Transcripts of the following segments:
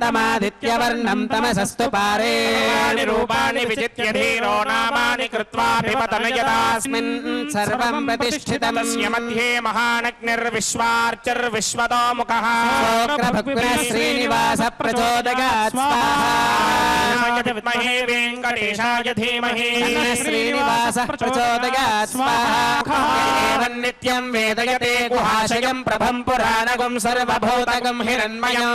तमादित्यवर्णम् तमसस्तु पारे। रूपाणि विजित्य धीरो नामानि कृत्वाभिपतन यदास्मिन् सर्वम् प्रतिष्ठितम् तस्य मध्ये महानग्निर्विश्वार्चिर्विश्वतो मुखः शोक्रभक्तिः श्रीनिवास प्रचोदयात् विद्महे वेङ्कटेशाय धीमहि। तन्नः श्रीनिवासः प्रचोदयात् स्वाहा वेदयते गुहाशयम् प्रभम् पुराणगुम् सर्वभूतगम् हिरण्मयम्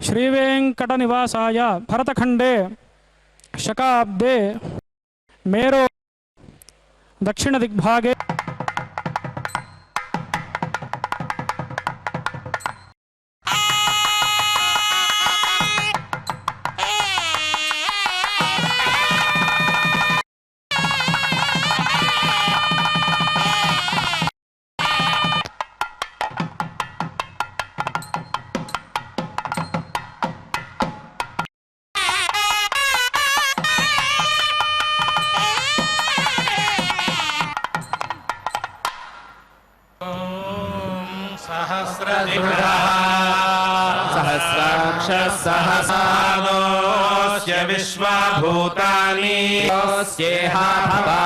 శ్రీవేంకట నివాసాయ భరతఖండే శకాబ్దే మేరో దక్షిణ దిగ్భాగే सहस्राक्षसहसानोऽस्य विश्वाभूतानि स्येहा भवा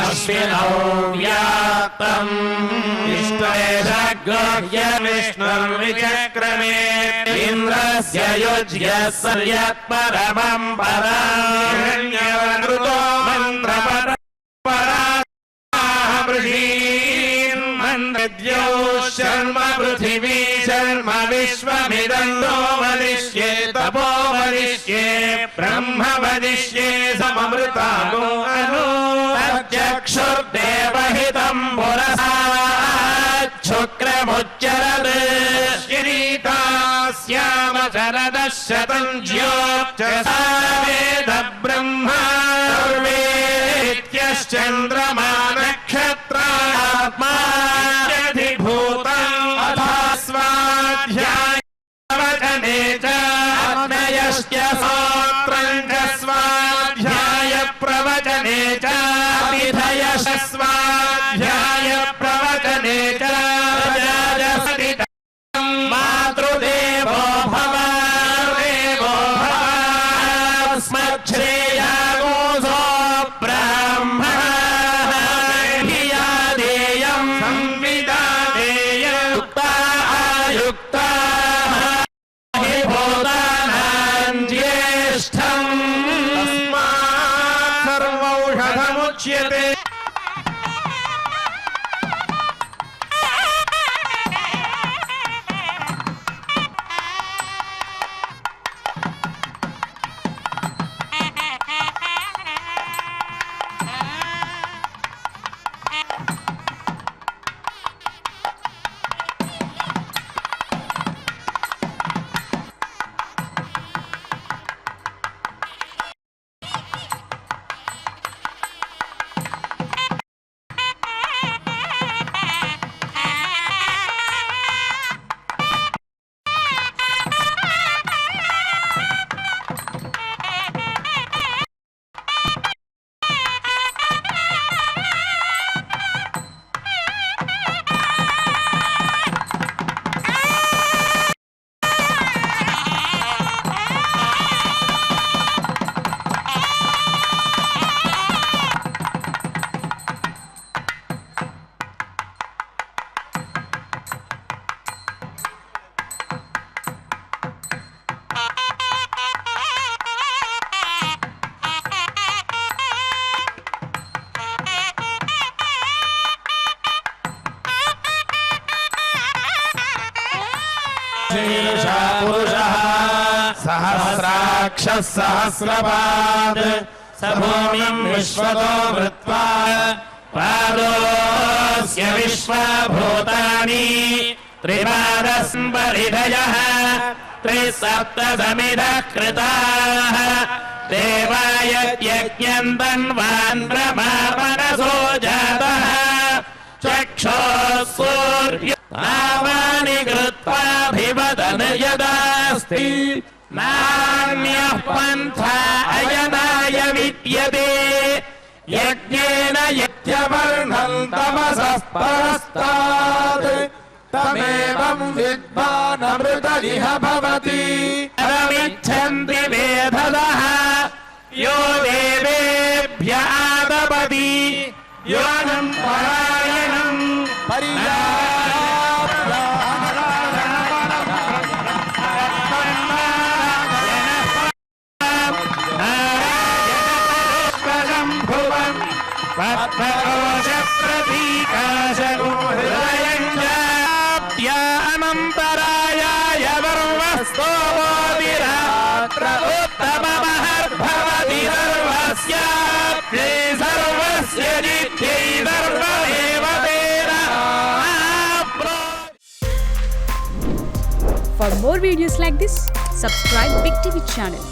अश्विनौ व्याप्तम् इष्टेशग्रह्य विष्णुर्विचक्रमे इन्द्रस्य युज्य सर्यत्परमम् पराण्यवनृतो मन्त्रपर मन्द्यो शर्म पृथिवी शर्म विश्वमिदन्नो वरिष्ये तपो वरिष्ये ब्रह्म वदिष्ये सममृतागो अनु प्रत्यक्षुर्देवहितम् पुरसाच्छुक्रमुच्चरत् किरीटा श्याम शरदः शतम् ज्योत्ससा वेदब्रह्मा सर्वेत्यश्चन्द्रमान प्रवचने च विधयश स्वाध्याय प्रवचने च प्रजाजसरितम् मातृदेवो भव देवो भव स्मच्छ्रेयागोऽसो सर्वौषधमुच्यते ईर्षा पुरुषः सहस्राक्षः सहस्रपात् स भूमिम् विश्वतो वृत्वा पादोऽस्य विश्वभूतानि त्रिपादस्परिधयः त्रिसप्तसमिधः कृताः देवाय यज्ञम् तन्वान् ब्रह्मापनसो जातः चक्षुः सूर्य नामानि कृत्वाभिवदन यदास्ति नान्यः पन्था अयनाय विद्यते यज्ञेन यज्ञवर्णम् तमसः परस्तात् तमेवम् विद्वानमृत इह भवति अरमिच्छन्ति वेधदः यो देवेभ्य ఆత్మకోశ ప్రతీకాశకు హృదయంజాప్యానంతరాయాయ వర్వస్తోమోదిరాత్ర ఉత్తమమహర్భవతి సర్వస్యాప్యే సర్వస్య నిత్యై సర్వదేవతేన For more videos like this, subscribe Big TV channel.